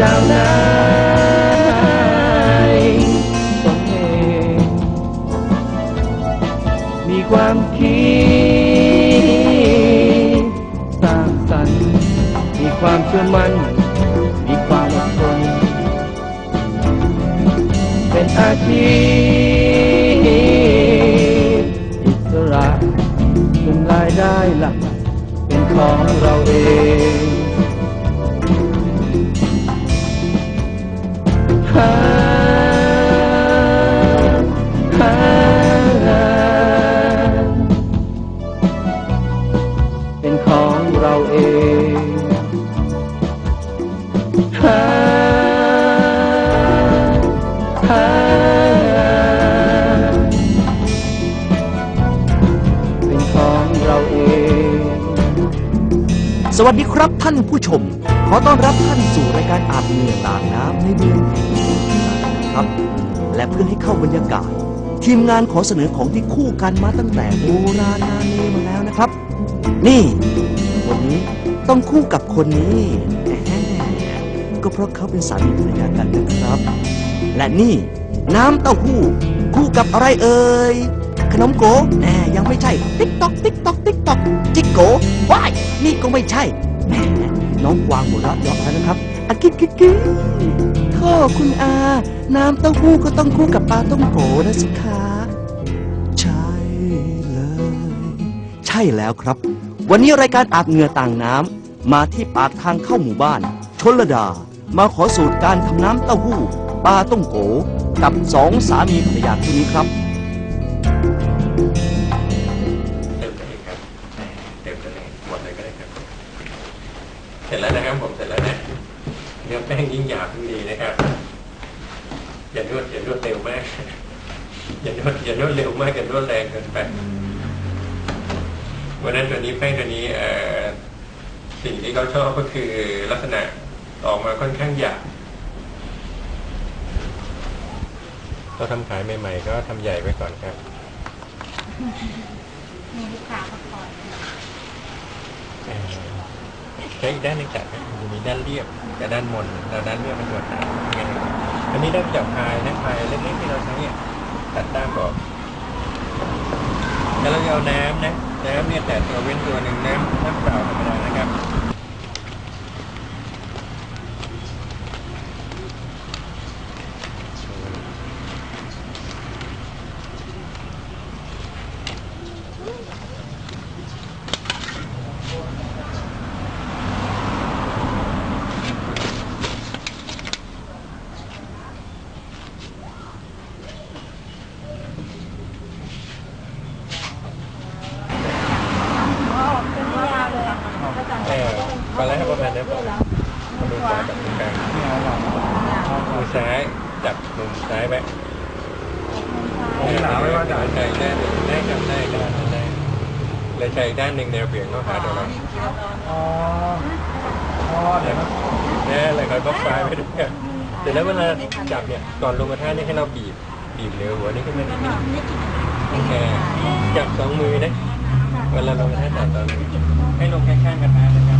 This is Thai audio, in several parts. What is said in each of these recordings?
เป็นเจ้านายตนเองมีความคิดสร้างสรรค์มีความเชื่อมั่น มีความอดทนเป็นอาชีพ สวัสดีครับท่านผู้ชม ขอต้อนรับท่านสู่รายการอาบเหงื่อต่างน้ำในเมืองแห่งนี้ครับ และเพื่อให้เข้าบรรยากาศ ทีมงานขอเสนอของที่คู่กันมาตั้งแต่โบราณนานมาแล้วนะครับ นี่คนนี้ต้องคู่กับคนนี้แหมก็เพราะเขาเป็นสามีภรรยากันนะครับ และนี่น้ำเต้าหู้ คู่กับอะไรเอ่ยขนมโกแหมยังไม่ใช่ติ๊กตอกติ๊กตอกติ๊กตอกจิกโก้ นี่ก็ไม่ใช่แหมน้องกวางหัวเราะเยาะแล้วนะครับอะกิ๊กกิ๊กกิ๊กท่อคุณอา น้ำเต้าหู้ก็ต้องคู่กับปลาต้องโกนะสิคะ ใช่เลย ใช่แล้วครับ วันนี้รายการอาบเหงื่อต่างน้ำมาที่ปากทางเข้าหมู่บ้าน ชนลดา มาขอสูตรการทำน้ำเต้าหู้ปลาต้องโก กับสองสามีภรรยาคู่นี้ครับ สร็จแล้วนะครับผมเสร็จแล้วนะเนื้อแป้งยิ่งหยาบยิ่งดีนะครับ อย่านวดอย่านวดเร็วมาก อย่านวดอย่านวดเร็วมากอย่านวดแรงเกินไปวันนั้นตัวนี้แป้งตัวนี้เอ่อสิ่งที่เขาชอบก็คือลักษณะออกมาค่อนข้างหยาบเราทำขายใหม่ๆ ก็ทำใหญ่ไว้ก่อนครับมีลูกค้ามาคอย เอ่อใช้อีกด้านหนึ่งจัดนะมันจะมีด้านเรียบกับด้านมนแล้วด้านเรียบมันตัวจหายังไงครับอันนี้ได้จากพายนะพายเล็กๆที่เราใช้เนี่ยตัดด้ามบอกแล้วเราจะเอาน้ำนะน้ำเนี่ยแต่ตัวเว้นตัวหนึ่งน้ำน้ำเปล่าธรรมดานะครับ เป็นยาวเลยก็จะ เออตอนแรกประมาณนั้นผมมือขวาจับมือกลางมือซ้ายจับมุมซ้ายไว้ หนาไว้ว่าจะใช้ด้านหนึ่งได้ครับได้ได้ได้เลยใช้ด้านหนึ่งแนวเบี่ยงเขาหาตัวเราอ๋ออ๋อเดี๋ยวนะแน่เลยคอยบล็อกซ้ายไว้ด้วยครับเสร็จแล้วเวลาจับเนี่ยก่อนลงกระทะนี่ให้เราบีบบีบเหนือหัวนี่ขึ้นมานิดนึงโอเคจับสองมือนะเวลาลงกระทะจับสองมือให้ลงข้างๆกระทะนะครับ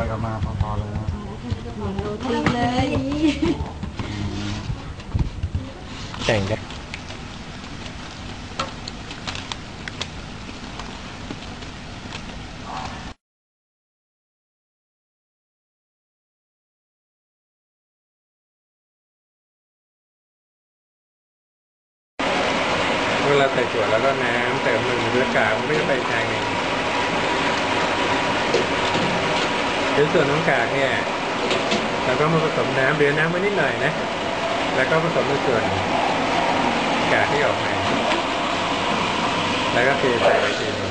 ไปกลับมาพอๆเลยนะเหมือนโรตีเลยแต่งได้เวลเราใส่ถั่วแล้วก็น้ำเติมมือเลือกากมันก็จะไปอีกทางห นึ่งเดี๋ยวส่วนน้ำกากเนี่ยเราก็มาผสมน้ำเดือน้ำไว้นิดหน่อยนะ แล้วก็ผสมในส่วนกากที่ออกมาแล้วก็เทใส่ไปทีนึง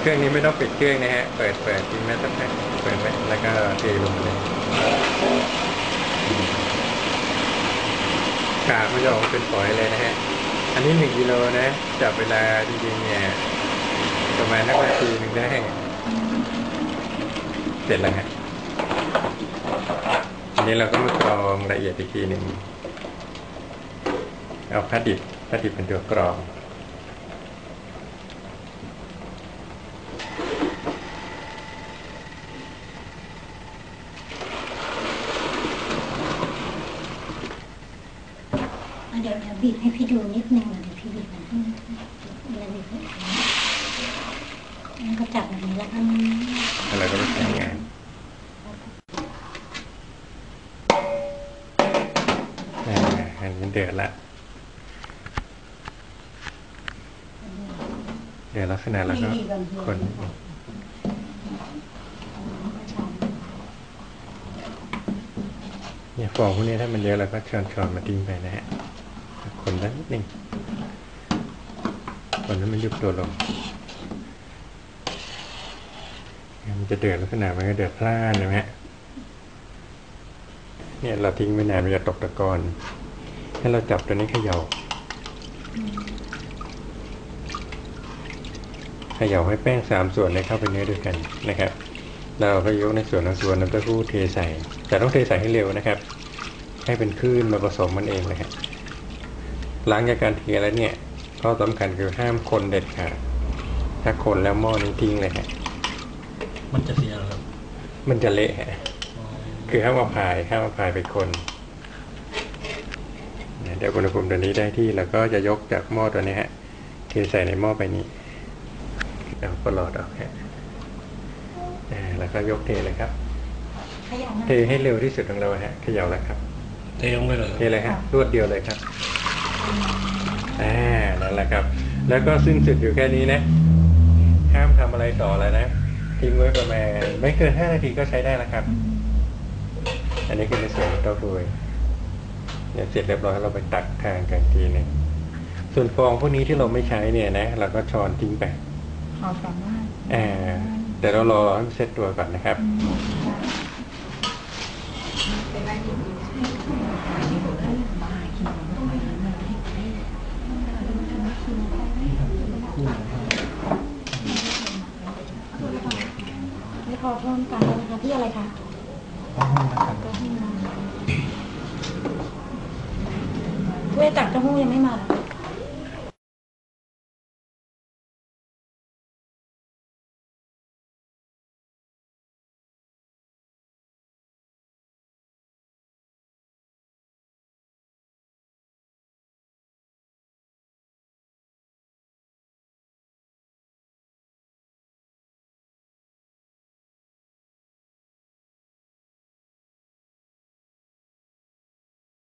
เครื่องนี้ไม่ต้องปิดเครื่องนะฮะ เปิดเปิดทิ้งไว้สักพักเปิดไว้แล้วก็เทลงไปเลยกากมันจะออกมาเป็นฝอยเลยนะฮะ อันนี้หนึ่งกิโลนะ จับเวลาจริงๆเนี่ย ประมาณนักนาทีหนึ่งได้เสร็จแล้วฮะอันนี้เราก็มากรองละเอียดอีกทีหนึ่งเอาผ้าดิบผ้าดิบเป็นตัวกรองเดี๋ยวเดี๋ยวบีบให้พี่ดูนิดนึงเดี๋ยวพี่บีบมันให้เดี๋ยวบีบให้แล้ว ก็จับแบบนี้แล้วก็แล้วเรก็ไปใช้งานอ่าอันนี้เดือดละ เดือดลักษณะแล้วก็คนเนี่ยฟองพวกนี้ถ้ามันเยอะเราก็ช้อนช้อนมาทิ้งไปนะฮะคนละนิดหนึ่งคนนั้นมันยุบตัวลง มันจะเดือดลักษณะมันก็เดือดพล่านนะฮะเนี่ยเราทิ้งไว้นานมันจะตกตะกอนให้เราจับตัวนี้เขย่าเขย่าให้แป้งสามส่วนได้เข้าไปเนื้อด้วยกันนะครับ เราก็ยกในส่วนของส่วนน้ำเต้าหู้เทใส่ แต่ต้องเทใส่ให้เร็วนะครับ ให้เป็นคลื่นมาผสมมันเองนะครับหลังจากการเทแล้วเนี่ยข้อสำคัญคือห้ามคนเด็ดขาดถ้าคนแล้วหม้อนี้ทิ้งเลยฮะ มันจะเสียเหรอครับ มันจะเละฮะคือห้ามเอาพายห้ามเอาพายไปคนเนี่ยเดี๋ยวอุณหภูมิตัวนี้ได้ที่เราก็จะยกจากหม้อตัวนี้ฮะเทใส่ในหม้อไปนี้เอาประหลอดออกฮะอ่าแล้วก็ยกเทเลยครับขยับนะเทให้เร็วที่สุดของเราฮะเขย่าแล้วครับ เทลงไปเลยเทเลยฮะรวดเดียวเลยครับอ่านั่นแหละครับ แล้วก็สิ้นสุดอยู่แค่นี้นะ ห้ามทำอะไรต่อแล้วนะ ทิ้งไว้ประมาณไม่เกินห้านาทีก็ใช้ได้แล้วครับ อันนี้คือในส่วนของเต้าหู้เนี่ยเสร็จเรียบร้อยเราไปตักทางกันอีกทีหนึงส่วนฟองพวกนี้ที่เราไม่ใช้เนี่ยนะเราก็ช้อนทิ้งไปขอสามารถอ่าแต่เรารอให้มันเซ็ตตัวก่อนนะครับ ไม่พอเพิ่มกันนะคะพี่อะไรคะถ้วยตักเต้าหู้ยังไม่มาเหรอ